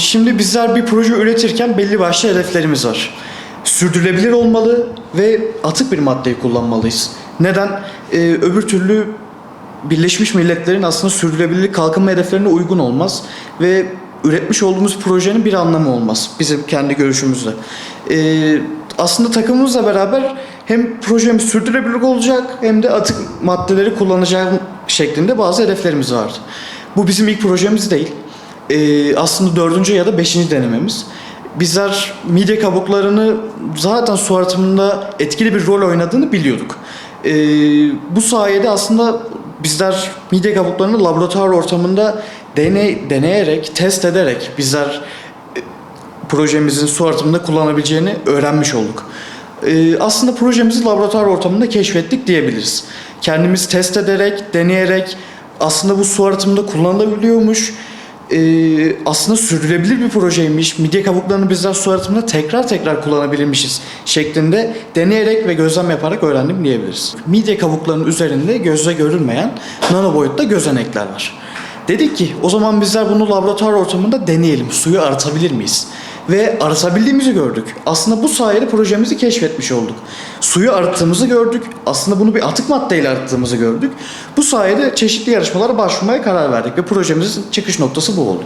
şimdi bizler bir proje üretirken belli başlı hedeflerimiz var. Sürdürülebilir olmalı ve atık bir maddeyi kullanmalıyız. Neden? Ee, öbür türlü Birleşmiş Milletler'in aslında sürdürülebilirlik kalkınma hedeflerine uygun olmaz ve üretmiş olduğumuz projenin bir anlamı olmaz bizim kendi görüşümüzle. Ee, aslında takımımızla beraber hem projemiz sürdürülebilir olacak hem de atık maddeleri kullanacağım şeklinde bazı hedeflerimiz vardı. Bu bizim ilk projemiz değil. Ee, aslında dördüncü ya da beşinci denememiz. Bizler midye kabuklarını zaten su artımında etkili bir rol oynadığını biliyorduk. Ee, bu sayede aslında bizler midye kabuklarını laboratuvar ortamında deney, deneyerek, test ederek bizler e, projemizin su artımında kullanabileceğini öğrenmiş olduk. Ee, aslında projemizi laboratuvar ortamında keşfettik diyebiliriz. Kendimiz test ederek, deneyerek aslında bu su artımında kullanılabiliyormuş. Ee, aslında sürdürülebilir bir projeymiş. Midye kabuklarını bizler su arıtımında tekrar tekrar kullanabilirmişiz şeklinde deneyerek ve gözlem yaparak öğrendim diyebiliriz. Midye kabuklarının üzerinde gözle görülmeyen nano boyutta gözenekler var. Dedik ki o zaman bizler bunu laboratuvar ortamında deneyelim. Suyu arıtabilir miyiz? Ve arıtabildiğimizi gördük. Aslında bu sayede projemizi keşfetmiş olduk. Suyu arıttığımızı gördük. Aslında bunu bir atık maddeyle arıttığımızı gördük. Bu sayede çeşitli yarışmalara başvurmaya karar verdik ve projemizin çıkış noktası bu oldu.